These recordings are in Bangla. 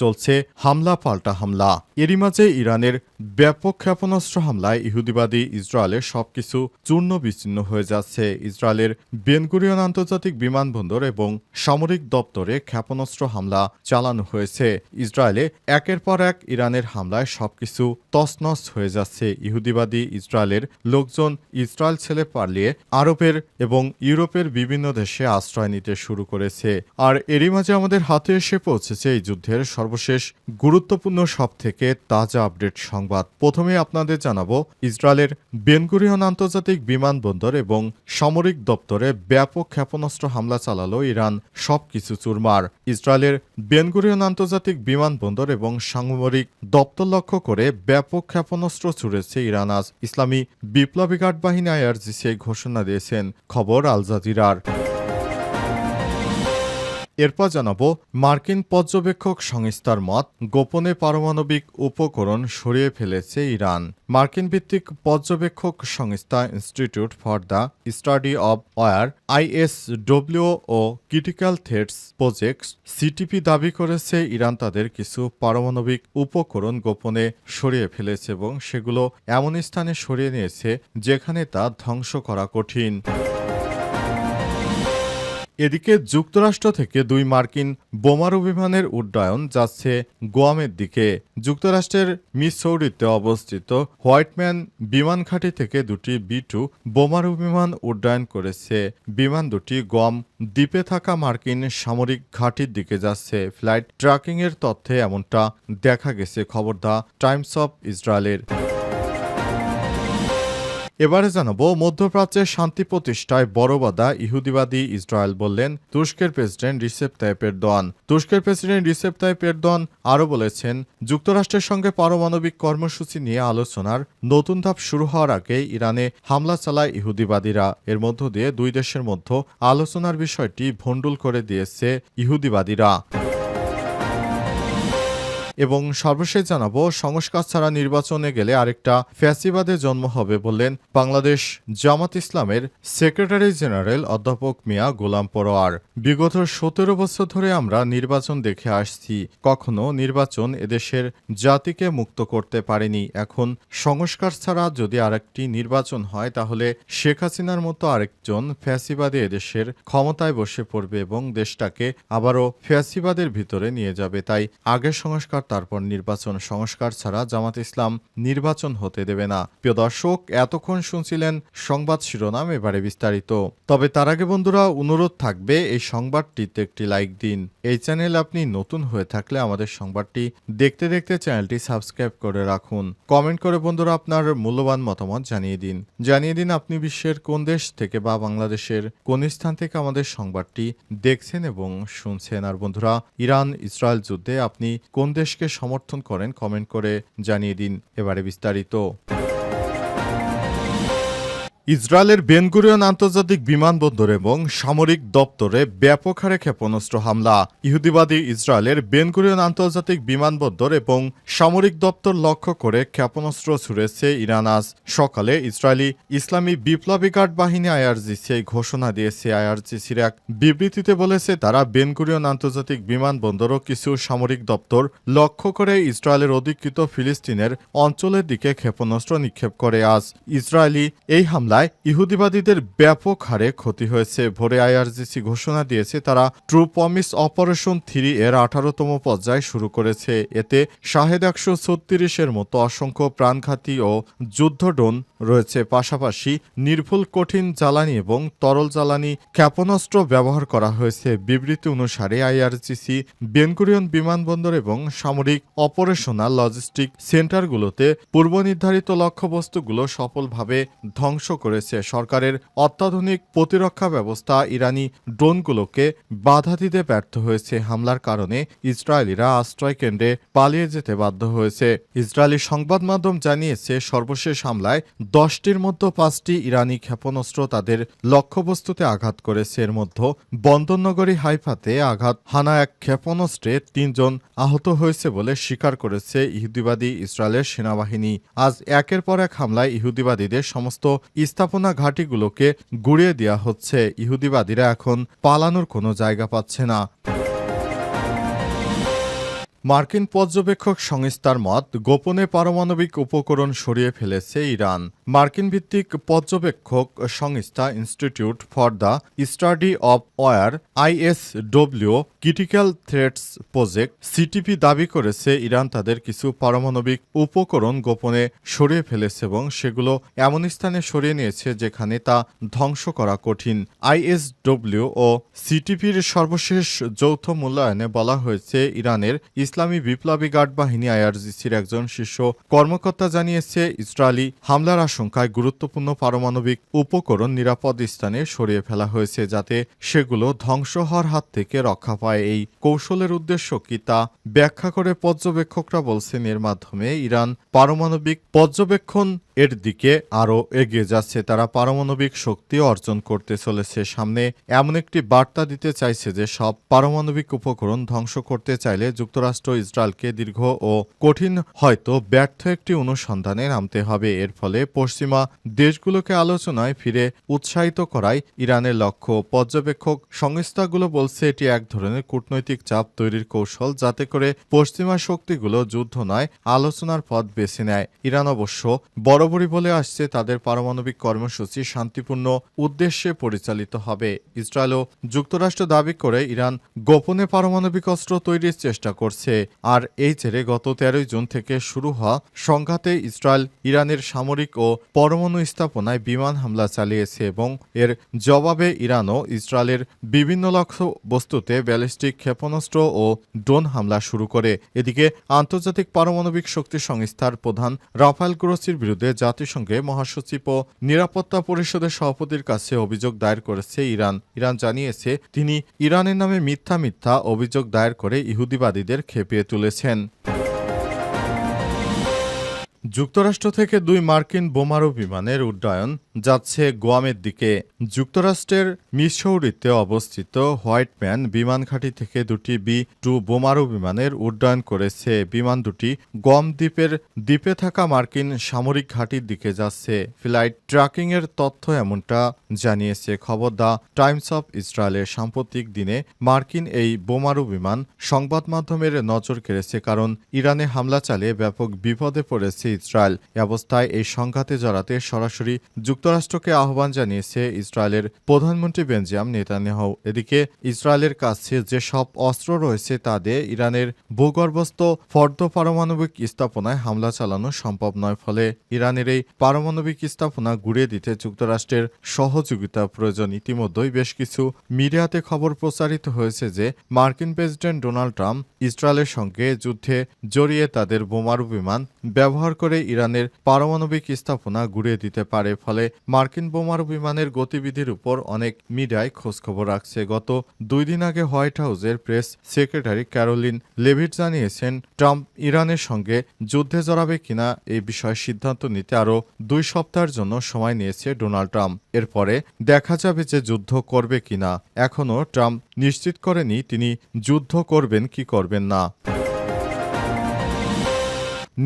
চলছে হামলা, পাল্টা হামলা। এরই মাঝে ইরানের ব্যাপক ক্ষেপণাস্ত্র হামলায় ইহুদিবাদী ইসরায়েলের সবকিছু চূর্ণ বিচ্ছিন্ন হয়ে যাচ্ছে। ইসরায়েলের বেনগুরিয়ন আন্তর্জাতিক বিমানবন্দর এবং সামরিক দপ্তরে ক্ষেপণাস্ত্র হামলা চালানো হয়েছে। ইসরায়েলে একের পর এক ইরানের হামলায় সবকিছু তছনছ হয়ে যাচ্ছে। ইহুদিবাদী ইসরায়েলের লোকজন ইসরায়েল ছেলে পালিয়ে আরবের এবং ইউরোপের বিভিন্ন দেশে আশ্রয় নিতে শুরু করেছে। আর এরই মাঝে আমাদের হাতে এসে পৌঁছেছে এই যুদ্ধের সর্বশেষ গুরুত্বপূর্ণ সব থেকে তাজা আপডেট সংবাদ। প্রথমে আপনাদের জানাব, ইসরায়েলের বেনগুরিয়ন আন্তর্জাতিক বিমানবন্দর এবং সামরিক দপ্তরে ব্যাপক ক্ষেপণাস্ত্র হামলা চালালো ইরান, সবকিছু চুরমার। ইসরায়েলের বেনগুরিয়ন আন্তর্জাতিক বিমানবন্দর এবং সামরিক দপ্তর লক্ষ্য করে ব্যাপক ক্ষেপণাস্ত্র ছুড়েছে ইরান। আজ ইসলামী বিপ্লবী গার্ড বাহিনী আইআরজিসি ঘোষণা দিয়েছেন, খবর আল জাজিরার। এরপর জানাব মার্কিন পর্যবেক্ষক সংস্থার মত, গোপনে পারমাণবিক উপকরণ সরিয়ে ফেলেছে ইরান। মার্কিন ভিত্তিক পর্যবেক্ষক সংস্থা institute for the study of war ISW O critical threats project CTP দাবি করেছে ইরান তাদের কিছু পারমাণবিক উপকরণ গোপনে সরিয়ে ফেলেছে এবং সেগুলো এমন স্থানে সরিয়ে নিয়েছে যেখানে তা ধ্বংস করা কঠিন। এদিকে যুক্তরাষ্ট্র থেকে দুই মার্কিন বোমারু বিমানের উড্ডয়ন যাচ্ছে গোয়ামের দিকে। যুক্তরাষ্ট্রের মিসৌরিতে অবস্থিত হোয়াইটম্যান বিমান ঘাঁটি থেকে দুটি বি টু বোমারু বিমান উড্ডয়ন করেছে। বিমান দুটি গোয়াম দ্বীপে থাকা মার্কিন সামরিক ঘাঁটির দিকে যাচ্ছে। ফ্লাইট ট্র্যাকিংয়ের তথ্যে এমনটা দেখা গেছে, খবর দা টাইমস অফ ইসরায়েলের। এবারে জানাব মধ্যপ্রাচ্যের শান্তি প্রতিষ্ঠায় বড় বাধা ইহুদিবাদী ইসরায়েল বললেন তুর্স্কের প্রেসিডেন্ট রিসেপ তাইপ এরদোয়ান। তুর্স্কের প্রেসিডেন্ট রিসেপ তাইপ এরদোয়ান আরও বলেছেন, যুক্তরাষ্ট্রের সঙ্গে পারমাণবিক কর্মসূচি নিয়ে আলোচনার নতুন ধাপ শুরু হওয়ার আগে ইরানে হামলা চালায় ইহুদিবাদীরা। এর মধ্য দিয়ে দুই দেশের মধ্যে আলোচনার বিষয়টি ভণ্ডুল করে দিয়েছে ইহুদিবাদীরা। এবং সর্বশেষ জানাব, সংস্কার ছাড়া নির্বাচনে গেলে আরেকটা ফ্যাসিবাদের জন্ম হবে বললেন বাংলাদেশ জামাত ইসলামের সেক্রেটারি জেনারেল অধ্যাপক মিয়া গোলাম পরোয়ার। বিগত সতেরো বছর ধরে আমরা নির্বাচন দেখে আসছি, কখনো নির্বাচন এদেশের জাতিকে মুক্ত করতে পারেনি। এখন সংস্কার ছাড়া যদি আরেকটি নির্বাচন হয়, তাহলে শেখ হাসিনার মতো আরেকজন ফ্যাসিবাদী এদেশের ক্ষমতায় বসে পড়বে এবং দেশটাকে আবারও ফ্যাসিবাদের ভিতরে নিয়ে যাবে। তাই আগে সংস্কার তারপর নির্বাচন সংস্কার ছাড়া জামাত ইসলাম নির্বাচন হতে দেবে না। প্রিয় দর্শক, এতক্ষণ শুনছিলেন সংবাদ শিরোনাম এবারে বিস্তারিত। তবে তার আগে বন্ধুরা, অনুরোধ থাকবে এই সংবাদটিতে একটি লাইক দিন। এই চ্যানেল আপনি নতুন হয়ে থাকলে আমাদের সংবাদটি দেখতে দেখতে চ্যানেলটি সাবস্ক্রাইব করে রাখুন। কমেন্ট করে বন্ধুরা আপনার মূল্যবান মতামত জানিয়ে দিন। জানিয়ে দিন আপনি বিশ্বের কোন দেশ থেকে বা বাংলাদেশের কোন স্থান থেকে আমাদের সংবাদটি দেখছেন এবং শুনছেন। আর বন্ধুরা ইরান ইসরায়েল যুদ্ধে আপনি কোন দেশকে সমর্থন করেন কমেন্ট করে জানিয়ে দিন এবারে বিস্তারিত। ইসরায়েলের বেনগুরিয়ন আন্তর্জাতিক বিমানবন্দর এবং সামরিক দপ্তরে ব্যাপক হারে ক্ষেপণাস্ত্র হামলা। ইহুদিবাদী ইসরায়েলের বেনগুরিয়ন আন্তর্জাতিক বিমানবন্দর এবং সামরিক দপ্তর লক্ষ্য করে ক্ষেপণাস্ত্র ছুড়েছে ইরান। আজ সকালে ইসরায়েলি ইসলামী বিপ্লবী গার্ড বাহিনী আইআরজিসি ঘোষণা দিয়েছে। আইআরজিসির এক বিবৃতিতে বলেছে, তারা বেনগুরিয়ন আন্তর্জাতিক বিমানবন্দর ও কিছু সামরিক দপ্তর লক্ষ্য করে ইসরায়েলের অধিকৃত ফিলিস্তিনের অঞ্চলের দিকে ক্ষেপণাস্ত্র নিক্ষেপ করে। আজ ইসরায়েলি এই হামলায় ইহুদিবাদীদের ব্যাপক হারে ক্ষতি হয়েছে। ভোরে আইআরজিসি ঘোষণা দিয়েছে, তারা ট্রু প্রমিস অপারেশন থ্রি এর আঠারোতম পর্যায় শুরু করেছে। এতে শাহেদ একশো ছত্রিশের মতো অসংখ্য প্রাণঘাতী ও যুদ্ধড্রোন রয়েছে। পাশাপাশি নির্ভুল কঠিন জ্বালানি এবং তরল জ্বালানি ক্ষেপণাস্ত্র ব্যবহার করা হয়েছে। বিবৃতি অনুসারে আইআরজিসি বেনগুরিয়ন বিমানবন্দর এবং সামরিক অপারেশনাল লজিস্টিক সেন্টারগুলোতে পূর্ব নির্ধারিত লক্ষ্যবস্তুগুলো সফলভাবে ধ্বংস করেছে সরকারের অত্যাধুনিক প্রতিরক্ষা ব্যবস্থা ইরানি ড্রোনগুলোকে বাধা দিতে ব্যর্থ হয়েছে হামলার কারণে ইসরায়েলিরা আশ্রয় কেন্দ্রে পালিয়ে যেতে বাধ্য হয়েছে। ইসরায়েলি সংবাদ মাধ্যম জানিয়েছে, সর্বশেষ হামলায় দশটির মধ্যে পাঁচটি ইরানি ক্ষেপণাস্ত্র তাদের লক্ষ্যবস্তুতে আঘাত করেছে। এর মধ্যে বন্দরনগরী হাইফাতে আঘাত, হানা এক ক্ষেপণাস্ত্রে তিনজন আহত হয়েছে বলে স্বীকার করেছে ইহুদিবাদী ইসরায়েলের সেনাবাহিনী। আজ একের পর এক হামলায় ইহুদিবাদীদের সমস্ত স্থাপনা ঘাঁটিগুলোকে গুড়িয়ে দেওয়া হচ্ছে। ইহুদিবাদীরা এখন পালানোর কোনো জায়গা পাচ্ছে না। মার্কিন পর্যবেক্ষক সংস্থার মত, গোপনে পারমাণবিক উপকরণ সরিয়ে ফেলেছে ইরান। মার্কিন ভিত্তিক পর্যবেক্ষক সংস্থা institute for the study of war ISW critical threats project CTP দাবি করেছে ইরান তাদের কিছু পারমাণবিক উপকরণ গোপনে সরিয়ে ফেলেছে এবং সেগুলো এমন স্থানে সরিয়ে নিয়েছে যেখানে তা ধ্বংস করা কঠিন। আইএসডব্লিউ ও সিটিপির সর্বশেষ যৌথ মূল্যায়নে বলা হয়েছে, ইরানের ইসলামী বিপ্লবী গার্ড বাহিনী আইআরজিসির একজন শীর্ষ কর্মকর্তা জানিয়েছে, ইসরায়েলি হামলার আশঙ্কায় গুরুত্বপূর্ণ পারমাণবিক উপকরণ নিরাপদ স্থানে সরিয়ে ফেলা হয়েছে যাতে সেগুলো ধ্বংস হওয়ার হাত থেকে রক্ষা পায়। এই কৌশলের উদ্দেশ্য কি তা ব্যাখ্যা করে পর্যবেক্ষকরা বলছেন। এর মাধ্যমে ইরান পারমাণবিক পর্যবেক্ষণ এর দিকে আরও এগিয়ে যাচ্ছে তারা পারমাণবিক শক্তি অর্জন করতে চলেছে সামনে। এমন একটি বার্তা দিতে চাইছে যে, সব পারমাণবিক উপকরণ ধ্বংস করতে চাইলে যুক্তরাষ্ট্র ইসরায়েলকে দীর্ঘ ও কঠিন হয়তো ব্যর্থ একটি অনুসন্ধানে নামতে হবে। এর ফলে পশ্চিমা দেশগুলোকে আলোচনায় ফিরে উৎসাহিত করায় ইরানের লক্ষ্য। পর্যবেক্ষক সংস্থাগুলো বলছে, এটি এক ধরনের কূটনৈতিক চাপ তৈরির কৌশল যাতে করে পশ্চিমা শক্তিগুলো যুদ্ধ নয়, আলোচনার পথ বেছে নেয়। ইরান অবশ্য বরাবরই বলে আসছে, তাদের পারমাণবিক কর্মসূচি শান্তিপূর্ণ উদ্দেশ্যে পরিচালিত হবে। ইসরায়েল ও যুক্তরাষ্ট্র দাবি করে ইরান গোপনে পারমাণবিক অস্ত্র তৈরির চেষ্টা করছে। আর এই জেরে গত তেরোই জুন থেকে শুরু হওয়া সংঘাতে ইসরায়েল ইরানের সামরিক ও পরমাণু স্থাপনায় বিমান হামলা চালিয়েছে এবং এর জবাবে ইরানও ইসরায়েলের বিভিন্ন লক্ষ্য বস্তুতে ব্যালিস্টিক ক্ষেপণাস্ত্র ও ড্রোন হামলা শুরু করে। এদিকে আন্তর্জাতিক পারমাণবিক শক্তি সংস্থার প্রধান রাফাল গ্রোসির বিরুদ্ধে জাতিসংঘে মহাসচিব ও নিরাপত্তা পরিষদের সভাপতির কাছে অভিযোগ দায়ের করেছে ইরান। ইরান জানিয়েছে, তিনি ইরানের নামে মিথ্যা মিথ্যা অভিযোগ দায়ের করে ইহুদিবাদীদের খেপিয়ে তুলেছেন। যুক্তরাষ্ট্র থেকে দুই মার্কিন বোমারু বিমানের উড্ডয়ন যাচ্ছে গোয়ামের দিকে। যুক্তরাষ্ট্রের মিসৌরিতে অবস্থিত হোয়াইটম্যান বিমান ঘাঁটি থেকে দুটি বি টু বোমারু বিমানের উড্ডয়ন করেছে। বিমান দুটি গম দ্বীপের দ্বীপে থাকা মার্কিন সামরিক ঘাঁটির দিকে যাচ্ছে। ফ্লাইট ট্র্যাকিংয়ের তথ্য এমনটা জানিয়েছে খবর দ্য টাইমস অফ ইসরায়েলের সাম্প্রতিক দিনে মার্কিন এই বোমারু বিমান সংবাদ মাধ্যমের নজর কেড়েছে, কারণ ইরানে হামলা চালিয়ে ব্যাপক বিপদে পড়েছে ইসরায়েল এ অবস্থায় এই সংঘাতে জড়াতে সরাসরি যুক্তরাষ্ট্রকে আহ্বান জানিয়েছে ইসরায়েলের প্রধানমন্ত্রী বেঞ্জিয়াম নেতানিয়াহু। এদিকে ইসরায়েলের কাছে যে সব অস্ত্র রয়েছে তা দিয়ে ইরানের ভূগর্ভস্থ ফর্দ পারমাণবিক স্থাপনায় হামলা চালানো সম্ভব নয়, ফলে ইরানের এই পারমাণবিক স্থাপনা গুড়িয়ে দিতে যুক্তরাষ্ট্রের সহযোগিতা প্রয়োজন। ইতিমধ্যেই বেশ কিছু মিডিয়াতে খবর প্রচারিত হয়েছে যে মার্কিন প্রেসিডেন্ট ডোনাল্ড ট্রাম্প ইসরায়েলের সঙ্গে যুদ্ধে জড়িয়ে তাদের বোমারু বিমান ব্যবহার করে ইরানের পারমাণবিক স্থাপনা গুড়িয়ে দিতে পারে, ফলে মার্কিন বোমারু বিমানের গতিবিধির উপর অনেক মিডিয়ায় খোঁজখবর রাখছে। গত দুই দিন আগে হোয়াইট হাউসের প্রেস সেক্রেটারি ক্যারোলিন লেভিট জানিয়েছেন, ট্রাম্প ইরানের সঙ্গে যুদ্ধে জড়াবে কিনা এই বিষয়ে সিদ্ধান্ত নিতে আরও দুই সপ্তাহের জন্য সময় নিয়েছে ডোনাল্ড ট্রাম্প। এরপরে দেখা যাবে যে যুদ্ধ করবে কিনা। এখনও ট্রাম্প নিশ্চিত করেনি তিনি যুদ্ধ করবেন কি করবেন না।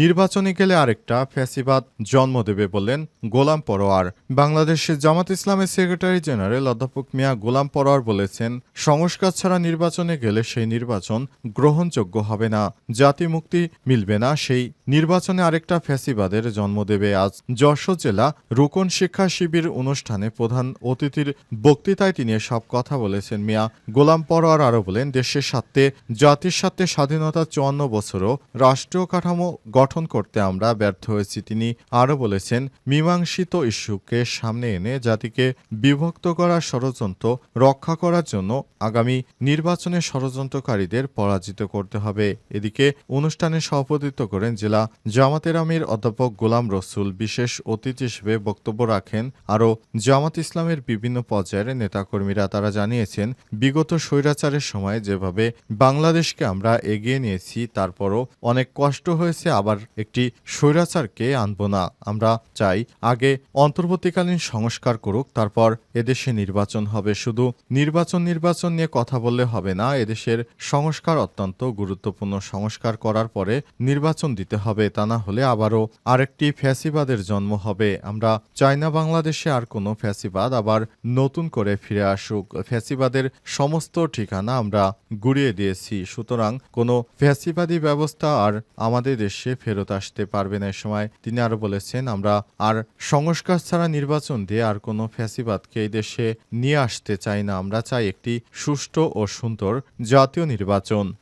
নির্বাচনে গেলে আরেকটা ফ্যাসিবাদ জন্ম দেবে বললেন গোলাম পরোয়ার। বাংলাদেশের জামাত ইসলামের সেক্রেটারি জেনারেল অধ্যাপক মিয়া গোলাম পরোয়ার বলেছেন, সংস্কার ছাড়া নির্বাচনে গেলে সেই নির্বাচন গ্রহণযোগ্য হবে না, জাতি মুক্তি মিলবে না, সেই নির্বাচনে আরেকটা ফ্যাসিবাদের জন্ম দেবে আজ। যশোর জেলা রুকন শিক্ষা শিবির অনুষ্ঠানে প্রধান অতিথির বক্তৃতায় তিনি সব কথা বলেছেন। মিয়া গোলাম পরোয়ার আরও বলেন, দেশের স্বার্থে, জাতির স্বার্থে স্বাধীনতা চুয়ান্ন বছরও রাষ্ট্রীয় কাঠামো গঠন করতে আমরা ব্যর্থ হয়েছি। তিনি আরও বলেছেন, মীমাংসিত ইস্যুকে সামনে এনে জাতিকে বিভক্ত করার ষড়যন্ত্র রক্ষা করার জন্য আগামী নির্বাচনে ষড়যন্ত্রকারীদের পরাজিত করতে হবে। এদিকে অনুষ্ঠানে সভাপতিত্ব করেন জেলা জামাতের আমির অধ্যাপক গোলাম রসুল। বিশেষ অতিথি হিসেবে বক্তব্য রাখেন আরও জামাত ইসলামের বিভিন্ন পর্যায়ের নেতাকর্মীরা। তারা জানিয়েছেন, বিগত স্বৈরাচারের সময় যেভাবে বাংলাদেশকে আমরা এগিয়ে নিয়েছি, তারপরও অনেক কষ্ট হয়েছে, আবার একটি স্বৈরাচারকে আনব না। আমরা চাই আগে অন্তর্বর্তীকালীন সংস্কার করুক, তারপর এদেশে নির্বাচন হবে। শুধু নির্বাচন নির্বাচন নিয়ে কথা বললে হবে না, এদেশের সংস্কার অত্যন্ত গুরুত্বপূর্ণ। সংস্কার করার পরে নির্বাচন দিতে হবে, তা না হলে আবারও আরেকটি ফ্যাসিবাদের জন্ম হবে। আমরা চাই না বাংলাদেশে আর কোনো ফ্যাসিবাদ আবার নতুন করে ফিরে আসুক। ফ্যাসিবাদের সমস্ত ঠিকানা আমরা গুড়িয়ে দিয়েছি। সুতরাং কোনো ফ্যাসিবাদী ব্যবস্থা আর আমাদের দেশে ফেরত আসতে পারবে না এ সময়। তিনি আরও বলেছেন, আমরা আর সংস্কার ছাড়া নির্বাচন দিয়ে আর কোনো ফ্যাসিবাদকে এই দেশে নিয়ে আসতে চাই না। আমরা চাই একটি সুষ্ঠু ও সুন্দর জাতীয় নির্বাচন।